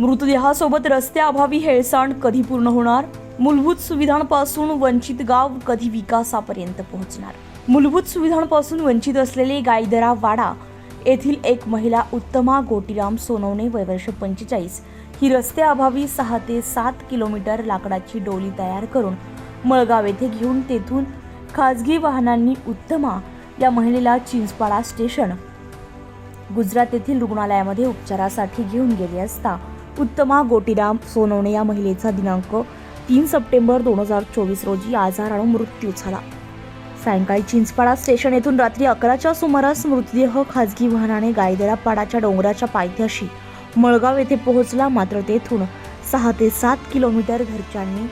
मृतदेहासोबत रस्त्याअभावी हेळसांड कधी पूर्ण होणार? मूलभूत सुविधांपासून वंचित गाव कधी विकासापर्यंत पोहोचणार? मूलभूत सुविधांपासून वंचित असलेले गायदरा वाडा येथील एक महिला उत्तमा गोटीराम सोनवणे वयवर्ष पंचेचाळीस ही रस्त्याअभावी सहा ते सात किलोमीटर लाकडाची डोली तयार करून मळगाव येथे घेऊन तेथून खाजगी वाहनांनी उत्तमा या महिलेला चिंचपाडा स्टेशन गुजरात येथील रुग्णालयामध्ये उपचारासाठी घेऊन गेले असता उत्तमा गोटीराम सोनवणे या महिलेचा दिनांक तीन सप्टेंबर दोन हजार चोवीस रोजी आजारानं मृत्यू झाला. सायंकाळी चिंचपाडा स्टेशन येथून रात्री अकराच्या सुमारास मृतदेह खाजगी वाहनाने गायदरापाडाच्या डोंगराच्या पायथ्याशी मळगाव येथे पोहोचला. मात्र तेथून सहा ते सात किलोमीटर घरच्यांनी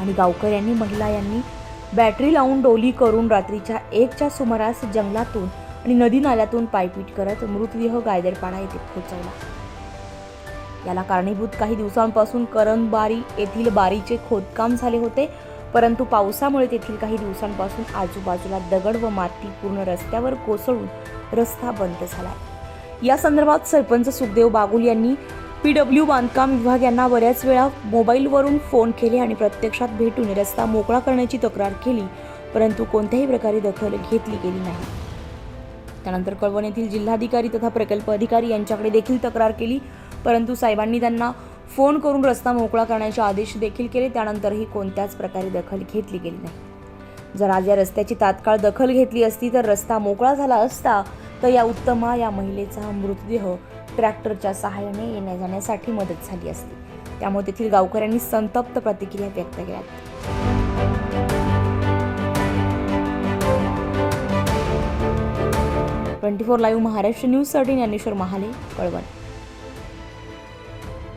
आणि गावकऱ्यांनी महिला यांनी बॅटरी लावून डोली करून रात्रीच्या एकच्या सुमारास जंगलातून आणि नदी नाल्यातून पायपीट करत मृतदेह गायदरपाडा येथे पोहोचवला. याला कारणीभूत काही दिवसांपासून करणबारी येथील बारीचे खोदकाम झाले होते. परंतु पावसामुळे तेथील काही दिवसांपासून आजूबाजूला दगड व माती पूर्ण रस्त्यावर कोसळून रस्ता बंद झाला. या संदर्भात सरपंच सुखदेव बागुल यांनी पी डब्ल्यू बांधकाम विभाग यांना बऱ्याच वेळा मोबाईलवरून फोन केले आणि प्रत्यक्षात भेटून रस्ता मोकळा करण्याची तक्रार केली परंतु कोणत्याही प्रकारे दखल घेतली गेली नाही. त्यानंतर कळवण येथील जिल्हाधिकारी तथा प्रकल्प अधिकारी यांच्याकडे देखील तक्रार केली. परंतु साहेबांनी त्यांना फोन करून रस्ता मोकळा करण्याचे आदेश देखील केले. त्यानंतरही कोणत्याच प्रकारे दखल घेतली गेली नाही. जर आज या रस्त्याची तात्काळ दखल घेतली असती तर रस्ता मोकळा झाला असता तर या उत्तमा या महिलेचा मृतदेह ट्रॅक्टरच्या सहाय्याने येण्या जाण्यासाठी मदत झाली असती. त्यामुळे तेथील गावकऱ्यांनी संतप्त प्रतिक्रिया व्यक्त केल्या. ट्वेंटी फोर लाईव्ह महाराष्ट्र न्यूजसाठी ज्ञानेश्वर महाले कळवण.